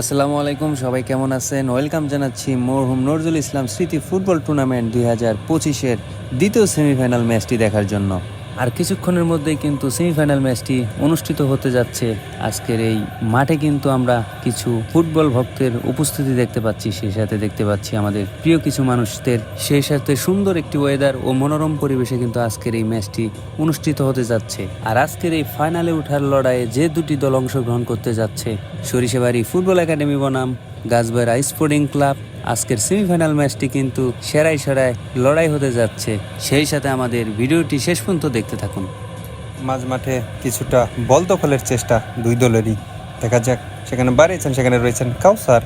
আসসালামু আলাইকুম, সবাই কেমন আছেন? ওয়েলকাম জানাচ্ছি মরহুম নজরুল ইসলাম স্মৃতি ফুটবল টুর্নামেন্ট দুই হাজার পঁচিশের দ্বিতীয় সেমিফাইনাল ম্যাচটি দেখার জন্য। আর কিছুক্ষণের মধ্যেই কিন্তু সেমিফাইনাল ম্যাচটি অনুষ্ঠিত হতে যাচ্ছে। আজকের এই মাঠে কিন্তু আমরা কিছু ফুটবল ভক্তের উপস্থিতি দেখতে পাচ্ছি, সেই সাথে দেখতে পাচ্ছি আমাদের প্রিয় কিছু মানুষদের। সেই সাথে সুন্দর একটি ওয়েদার ও মনোরম পরিবেশে কিন্তু আজকের এই ম্যাচটি অনুষ্ঠিত হতে যাচ্ছে। আর আজকের এই ফাইনালে ওঠার লড়াইয়ে যে দুটি দল অংশগ্রহণ করতে যাচ্ছে, সরিষাবাড়ি ফুটবল একাডেমি বনাম, গাছবাড়া স্পোর্টিং ক্লাব আজকের সেমিফাইনাল ম্যাচটি কিন্তু সেরাই সেরাই লড়াই হতে যাচ্ছে। সেই সাথে আমাদের ভিডিওটি শেষ পর্যন্ত দেখতে থাকুন। মাঝ মাঠে কিছুটা বল দখলের চেষ্টা দুই দলেরই। দেখা যাক, সেখানে বাড়িয়েছেন, সেখানে রয়েছেন কাউসার।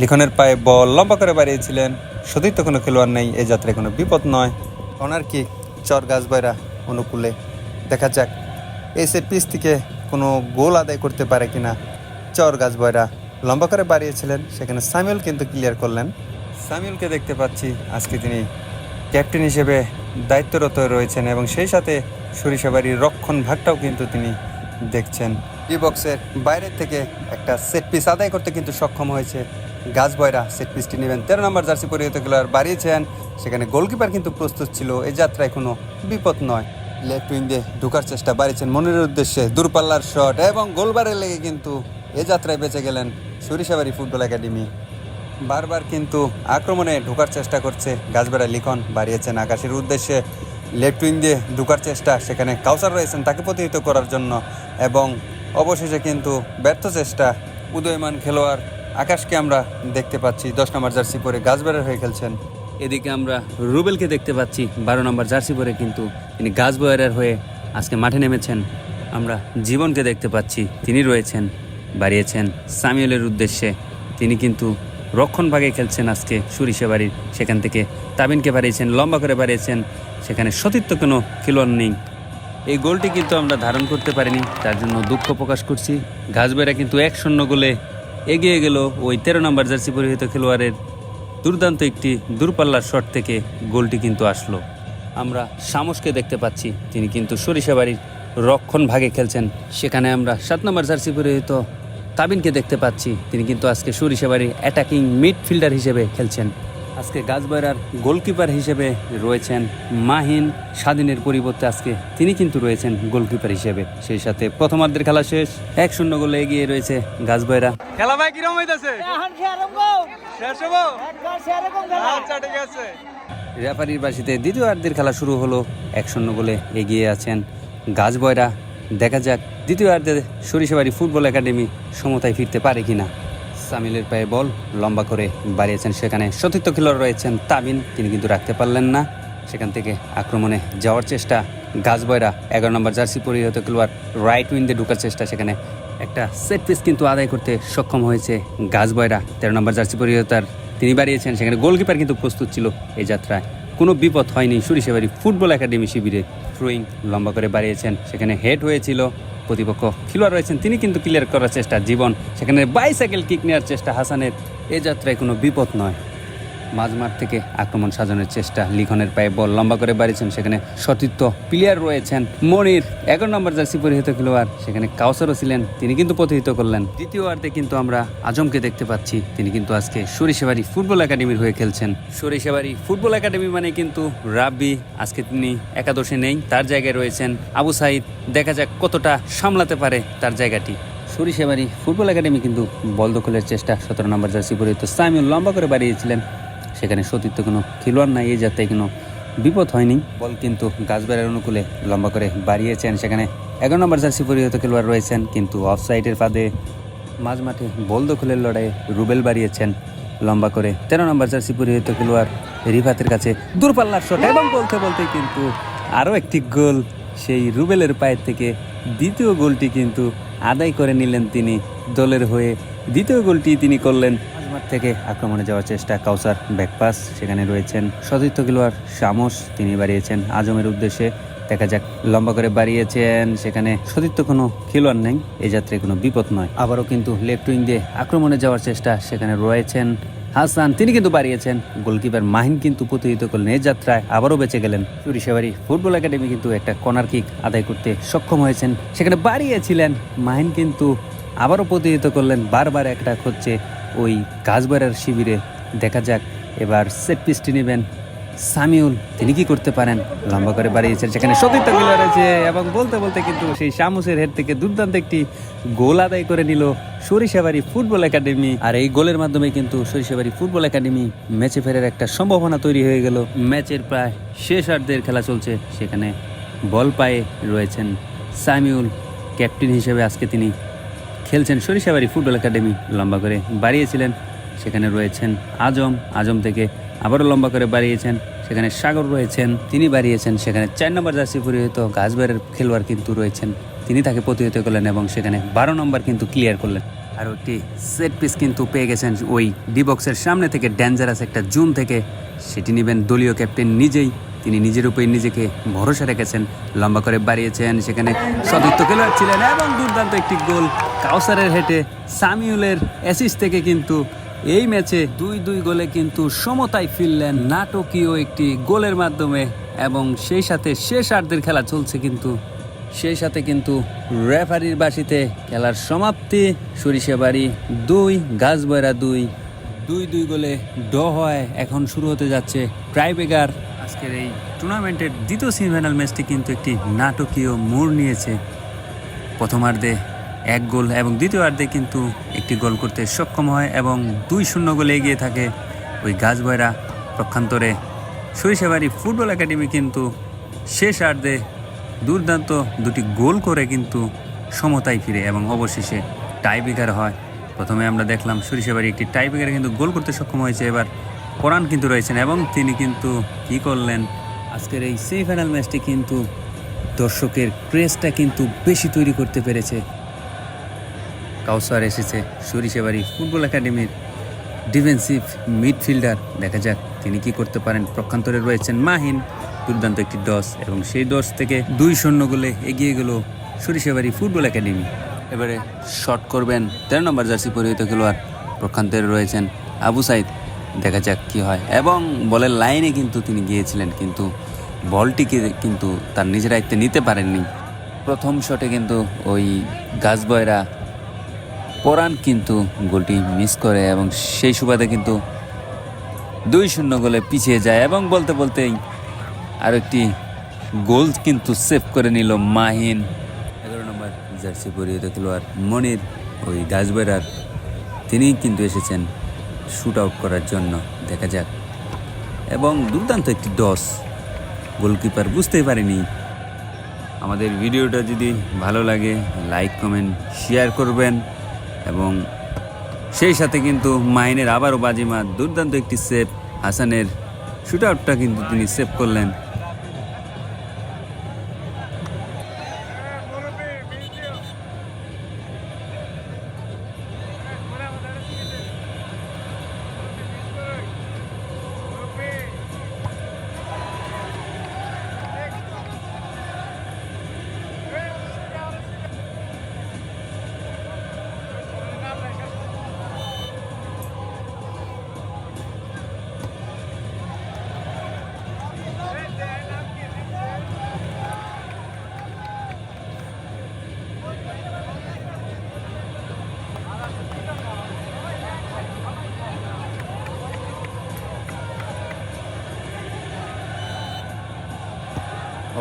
লিখনের পায়ে বল লম্বা করে বাড়িয়েছিলেন। সত্যি তো কোনো খেলোয়াড় নেই এই যাত্রায় কোনো বিপদ নয়। কর্নার কি চর গাছ বাইরা অনুকূলে। দেখা যাক এই সেট পিস থেকে কোনো গোল আদায় করতে পারে কিনা চর গাছ বয়রা। লম্বা করে বাড়িয়েছিলেন সেখানে সামিউল কিন্তু ক্লিয়ার করলেন। সামিউলকে দেখতে পাচ্ছি আজকে তিনি ক্যাপ্টেন হিসেবে দায়িত্বরত রয়েছেন এবং সেই সাথে সরিষাবাড়ির রক্ষণ ভাগটাও কিন্তু তিনি দেখছেন। ই বক্সের বাইরের থেকে একটা সেট পিস আদায় করতে কিন্তু সক্ষম হয়েছে। গাছ বয়রা সেট পিসটি নেবেন। তেরো নম্বর জার্সি পরিহিত খেলোয়াড় বাড়িয়েছেন সেখানে গোলকিপার কিন্তু প্রস্তুত ছিল। এই যাত্রায় কোনো বিপদ নয়। লেফট উইং দিয়ে ঢোকার চেষ্টা বাড়িয়েছেন মনের উদ্দেশ্যে। দূরপাল্লার শট এবং গোলবারে লেগে কিন্তু এ যাত্রায় বেঁচে গেলেন সরিষাবাড়ি ফুটবল একাডেমি। বারবার কিন্তু আক্রমণে ঢোকার চেষ্টা করছে গাছবেড়া লিখন, বাড়িয়েছেন আকাশের উদ্দেশ্যে। লেফট উইং দিয়ে ঢোকার চেষ্টা সেখানে কাউসার রয়েছেন তাকে প্রতিহিত করার জন্য এবং অবশেষে কিন্তু ব্যর্থ চেষ্টা উদয়মান খেলোয়াড় আকাশকে আমরা দেখতে পাচ্ছি। দশ নম্বর জার্সি পরে গাছবেড়ার হয়ে খেলছেন। এদিকে আমরা রুবেলকে দেখতে পাচ্ছি। বারো নম্বর জার্সি পরে কিন্তু তিনি গাছ বয়ারের হয়ে আজকে মাঠে নেমেছেন। আমরা জীবনকে দেখতে পাচ্ছি। তিনি রয়েছেন বাড়িয়েছেন সামিউলের উদ্দেশ্যে। তিনি কিন্তু রক্ষণ ভাগে খেলছেন আজকে সুরিশাবাড়ির সেখান থেকে তাবিনকে বাড়িয়েছেন, লম্বা করে বাড়িয়েছেন। সেখানে সতীর্থ কোনো খেলোয়াড় নেই। এই গোলটি কিন্তু আমরা ধারণ করতে পারিনি। তার জন্য দুঃখ প্রকাশ করছি। ঘাসবেরা কিন্তু এক শূন্য গোলে এগিয়ে গেল ওই তেরো নম্বর জার্সি পরিহিত খেলোয়াড়ের। দুর্দান্ত একটি দূরপাল্লার শট থেকে গোলটি কিন্তু আসলো। আমরা সামসকে দেখতে পাচ্ছি। তিনি কিন্তু সরিষাবাড়ির রক্ষণ ভাগে খেলছেন। সেখানে আমরা সাত নম্বর জার্সি পরিহিত তাবিনকে দেখতে পাচ্ছি। তিনি কিন্তু আজকে সরিষাবাড়ির অ্যাটাকিং মিডফিল্ডার হিসেবে খেলছেন। আজকে গাছবাইরার গোলকিপার হিসেবে রয়েছেন মাহিন। স্বাধীনের পরিবর্তে আজকে তিনি কিন্তু রয়েছেন গোলকিপার হিসেবে। সেই সাথে প্রথমার্ধের খেলা শেষ। এক শূন্য গোলে এগিয়ে রয়েছে গাছবাইরা খেলা ভাই কিরম হইতেছে? আচ্ছা ঠিক আছে। রেফারির বাসিতে দ্বিতীয় আর্ধের খেলা শুরু হলো। এক শূন্য গোলে এগিয়ে আছেন গাছবয়রা। দেখা যাক দ্বিতীয়ার্ধে সরিষাবাড়ি ফুটবল একাডেমি সমতায় ফিরতে পারে কিনা। সামিলের পায়ে বল লম্বা করে বাড়িয়েছেন সেখানে। সতীর্থ খেলোয়াড় রয়েছেন তামিন তিনি কিন্তু রাখতে পারলেন না। সেখান থেকে আক্রমণে যাওয়ার চেষ্টা। গাছবয়রা এগারো নম্বর জার্সি পরিহিত খেলোয়াড় রাইট উইন্ডে ঢোকার চেষ্টা সেখানে। একটা সেট পিস কিন্তু আদায় করতে সক্ষম হয়েছে গাছবয়রা। তেরো নম্বর জার্সি পরিহিতার তিনি বাড়িয়েছেন। সেখানে গোলকিপার কিন্তু প্রস্তুত ছিল এই যাত্রায়। কোনো বিপদ হয়নি। সরিষাবাড়ি ফুটবল একাডেমি শিবিরে থ্রোয়িং লম্বা করে বাড়িয়েছেন। সেখানে হেড হয়েছিল প্রতিপক্ষ খেলোয়াড় রয়েছেন। তিনি কিন্তু ক্লিয়ার করার চেষ্টা, জীবন। সেখানে বাইসাইকেল কিক নেওয়ার চেষ্টা হাসানের। এ যাত্রায় কোনো বিপদ নয়। মাঝমাঠ থেকে আক্রমণ সাজানোর চেষ্টা লিখনের পায়ে বল লম্বা করে বাড়িয়েছেন। সেখানে সতীর্থ প্লেয়ার রয়েছেন মনির। এগারো নম্বর জার্সি পরিহিত খেলোয়াড়। সেখানে কাউসারও ছিলেন, তিনি কিন্তু প্রতিহিত করলেন। দ্বিতীয় আর্ধে কিন্তু আমরা আজমকে দেখতে পাচ্ছি। তিনি কিন্তু আজকে সরিষাবাড়ি ফুটবল একাডেমির হয়ে খেলছেন। সরিষাবাড়ি ফুটবল একাডেমি মানে কিন্তু রাব্বি। আজকে তিনি একাদশে নেই, তার জায়গায় রয়েছেন আবু সাইদ। দেখা যাক কতটা সামলাতে পারে তার জায়গাটি। সরিষাবাড়ি ফুটবল একাডেমি কিন্তু বল দখলের চেষ্টা। সতেরো নম্বর জার্সি পরিহিত সামিউল লম্বা করে বাড়িয়েছিলেন সেখানে সতীর্থ কোনো খেলোয়াড় নাই এই যাতে কোনো বিপদ হয়নি। বল কিন্তু গাছবেড়ার অনুকূলে লম্বা করে বাড়িয়েছেন সেখানে। এগারো নম্বর জার্সি পরিহিত খেলোয়াড় রয়েছেন, কিন্তু অফ সাইডের ফাঁদে মাঝ মাঠে বল দখলের লড়াইয়ে রুবেল বাড়িয়েছেন। লম্বা করে তেরো নম্বর জার্সি পরিহিত খেলোয়াড় রিফাতের কাছে দূরপাল্লার শট এবং বলতে বলতে কিন্তু আরও একটি গোল। সেই রুবেলের পায়ের থেকে দ্বিতীয় গোলটি কিন্তু আদায় করে নিলেন তিনি দলের হয়ে। দ্বিতীয় গোলটি তিনি করলেন। থেকে আক্রমণে যাওয়ার চেষ্টা কাউসার ব্যাকপাস। সেখানে রয়েছেন সতীর্থ খেলোয়াড় শামস। তিনি বাড়িয়েছেন আজমের উদ্দেশ্যে। দেখা যাক, লম্বা করে বাড়িয়েছেন। সেখানে সতীর্থ কোনো খেলোয়াড় নেই। এই যাত্রায় কোনো বিপদ নয়। আবারও কিন্তু লেফট উইং দিয়ে আক্রমণে যাওয়ার চেষ্টা সেখানে রয়েছেন হাসান। তিনি কিন্তু বাড়িয়েছেন। গোলকিপার মাহিন কিন্তু প্রতিহিত করলেন। এই যাত্রায় আবারও বেঁচে গেলেন। চুরিশাবাড়ি ফুটবল একাডেমি কিন্তু একটা কর্নার কিক আদায় করতে সক্ষম হয়েছেন। সেখানে বাড়িয়েছিলেন মাহিন কিন্তু আবারও প্রতিহিত করলেন বারবার একটা হচ্ছে ওই গাছবাড়ার শিবিরে। দেখা যাক, এবার সেট পিসটি নেবেন। সামিউল, তিনি কি করতে পারেন? লম্বা করে বাড়িয়েছেন সেখানে সতীর্থ গোল রয়েছে এবং বলতে বলতে কিন্তু সেই শামুসের হেড থেকে দুর্দান্ত একটি গোল আদায় করে নিল সরিষাবাড়ি ফুটবল একাডেমি। আর এই গোলের মাধ্যমে কিন্তু সরিষাবাড়ি ফুটবল একাডেমি ম্যাচে ফেরার একটা সম্ভাবনা তৈরি হয়ে গেল। ম্যাচের প্রায় শেষ আর্ধের খেলা চলছে। সেখানে বল পায়ে রয়েছেন সামিউল, ক্যাপ্টেন হিসেবে আজকে তিনি খেলছেন সরিষাবাড়ি ফুটবল একাডেমি, লম্বা করে বাড়িয়েছিলেন। সেখানে রয়েছেন আজম। আজম থেকে আবারও লম্বা করে বাড়িয়েছেন। সেখানে সাগর রয়েছেন, তিনি বাড়িয়েছেন। সেখানে চার নম্বর জার্সি পরিহিত গাছবারের খেলোয়াড় কিন্তু রয়েছেন। তিনি তাকে প্রতিহত করলেন এবং সেখানে বারো নম্বর কিন্তু ক্লিয়ার করলেন। আর একটি সেট পিস কিন্তু পেয়ে গেছেন ওই ডি বক্সের সামনে থেকে ডেঞ্জারাস একটা জুন থেকে। সেটি নেবেন দলীয় ক্যাপ্টেন নিজেই। তিনি নিজের উপরে নিজেকে ভরসা রেখেছেন। লম্বা করে বাড়িয়েছেন। সেখানে সতীর্থ খেলোয়াড় ছিলেন এবং দুর্দান্ত একটি গোল কাউসারের হেঁটে সামিউলের অ্যাসিস থেকে কিন্তু এই ম্যাচে দুই দুই গোলে কিন্তু সমতায় ফিরলেন নাটকীয় একটি গোলের মাধ্যমে এবং সেই সাথে শেষ আর্ধের খেলা চলছে কিন্তু। সেই সাথে কিন্তু রেফারির বাসিতে খেলার সমাপ্তি সরিষাবাড়ি দুই, গাছবয়রা দুই। দুই দুই গোলে ড হয় এখন শুরু হতে যাচ্ছে ট্রাইবেগার আজকের এই টুর্নামেন্টের দ্বিতীয় সেমিফাইনাল ম্যাচটি কিন্তু একটি নাটকীয় মোড় নিয়েছে। প্রথমার্ধে এক গোল এবং দ্বিতীয়ার্ধে কিন্তু একটি গোল করতে সক্ষম হয় এবং দুই শূন্য গোলে এগিয়ে থাকে ওই গাছবয়রা পক্ষান্তরে। সরিষাবাড়ি ফুটবল একাডেমি কিন্তু শেষ আর্ধে দুর্দান্ত দুটি গোল করে কিন্তু সমতায় ফিরে এবং অবশেষে টাইব্রেকার হয়। প্রথমে আমরা দেখলাম সরিষাবাড়ি একটি টাইব্রেকারে কিন্তু গোল করতে সক্ষম হয়েছে, এবার পরাণ কিন্তু রয়েছেন এবং তিনি কিন্তু কি করলেন? আজকের এই সেমিফাইনাল ম্যাচটি কিন্তু দর্শকের ক্রেজটা কিন্তু বেশি তৈরি করতে পেরেছে। কাউসার এসেছে। সরিষাবাড়ি ফুটবল একাডেমির ডিফেন্সিভ মিডফিল্ডার। দেখা যাক তিনি কি করতে পারেন। প্রক্ষান্তরে রয়েছেন মাহিন। দুর্দান্ত একটি ডস এবং সেই ডস থেকে দুই শূন্য গোলে এগিয়ে গেল সরিষাবাড়ি ফুটবল একাডেমি। এবারে শট করবেন তেরো নম্বর জার্সি পরিহিত খেলোয়াড়। প্রক্ষান্তরে রয়েছেন আবু সাইদ। দেখা যাক কি হয়। এবং বলের লাইনে কিন্তু তিনি গিয়েছিলেন, কিন্তু বলটিকে কিন্তু তার নিজের আয়ত্তে নিতে পারেননি। প্রথম শটে কিন্তু ওই গাছবয়রা পরাণ কিন্তু গোলটি মিস করে এবং সেই সুবাদে কিন্তু দুই শূন্য গোলে পিছিয়ে যায় এবং বলতে বলতেই আর একটি গোল কিন্তু সেভ করে নিল মাহিন। এগারো নম্বর জার্সি পরিহিত খেলোয়াড় মনির ওই গাছবেড়ার। তিনি কিন্তু এসেছেন শুট আউট করার জন্য, দেখা যাক। এবং দুর্দান্ত একটি ডস গোলকিপার বুঝতেই পারেনি। আমাদের ভিডিওটা যদি ভালো লাগে লাইক কমেন্ট শেয়ার করবেন। এবং সেই সাথে কিন্তু মাইনের আবারও বাজিমা দুর্দান্ত একটি সেভ হাসানের শুট আউটটা কিন্তু তিনি সেভ করলেন।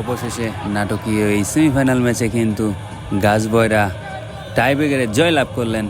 অবশেষে নাটকীয় এই সেমিফাইনাল ম্যাচে কিন্তু গাছ গাছবয়রা টাইব্রেকারে জয়লাভ করলেন।